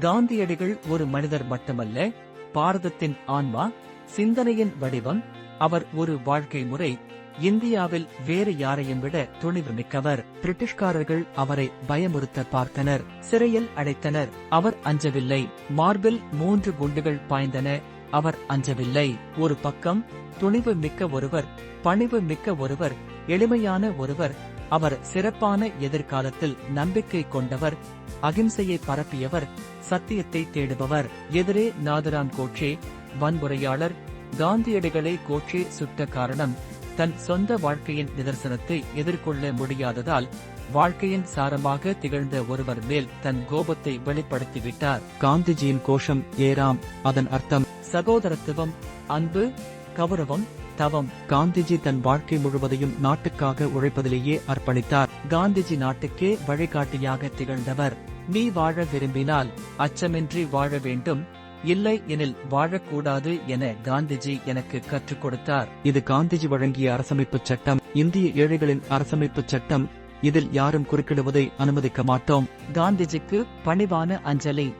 காந்தியடிகள் ஒரு மனிதர் மட்டுமல்ல பாரதத்தின் ஆன்மா சிந்தனையின் வடிவம் அவர் ஒரு வாழ்க்கை முறை இந்தியாவில் வேறு யாரையும் விட துணிவு மிக்கவர். பிரிட்டிஷ்காரர்கள் அவரை பயமுறுத்த பார்த்தனர் சிறையில் அடைத்தனர். அவர் அஞ்சவில்லை. மார்பில் மூன்று குண்டுகள் பாய்ந்தன. அவர் அஞ்சவில்லை. ஒரு பக்கம் துணிவு மிக்க ஒருவர் பணிவு மிக்க ஒருவர் எளிமையான ஒருவர் அவர் சிறப்பான எதிர்காலத்தில் நம்பிக்கை கொண்டவர் அகிம்சையை பரப்பியவர் சத்தியத்தை தேடுபவர். எதிரே நாதுராம் கோட்சே வன்முறையாளர் காந்தியடிகளை கோட்சே சுட்ட காரணம். தன் சொந்த வாழ்க்கையின் நிதர்சனத்தை எதிர்கொள்ள முடியாததால் வாழ்க்கையின் சாரமாக திகழ்ந்த ஒருவர் மேல் தன் கோபத்தை வெளிப்படுத்திவிட்டார். காந்திஜியின் கோஷம் ஏராம் அதன் அர்த்தம் சகோதரத்துவம் அன்பு கௌரவம் தவம் காந்திஜி தன் வாழ்க்கை முழுவதையும் நாட்டுக்காக உழைப்பதிலேயே அர்ப்பணித்தார். காந்திஜி நாட்டுக்கே வழிகாட்டியாக திகழ்ந்தவர். நீ வாழ விரும்பினால் அச்சமின்றி வாழ வேண்டும். இல்லை எனில் வாழக்கூடாது என காந்திஜி எனக்கு கற்றுக் கொடுத்தார். இது காந்திஜி வழங்கிய அரசமைப்பு சட்டம். இந்திய ஏழைகளின் அரசமைப்பு சட்டம். இதில் யாரும் குறுக்கிடுவதை அனுமதிக்க மாட்டோம். காந்திஜிக்கு பணிவான அஞ்சலி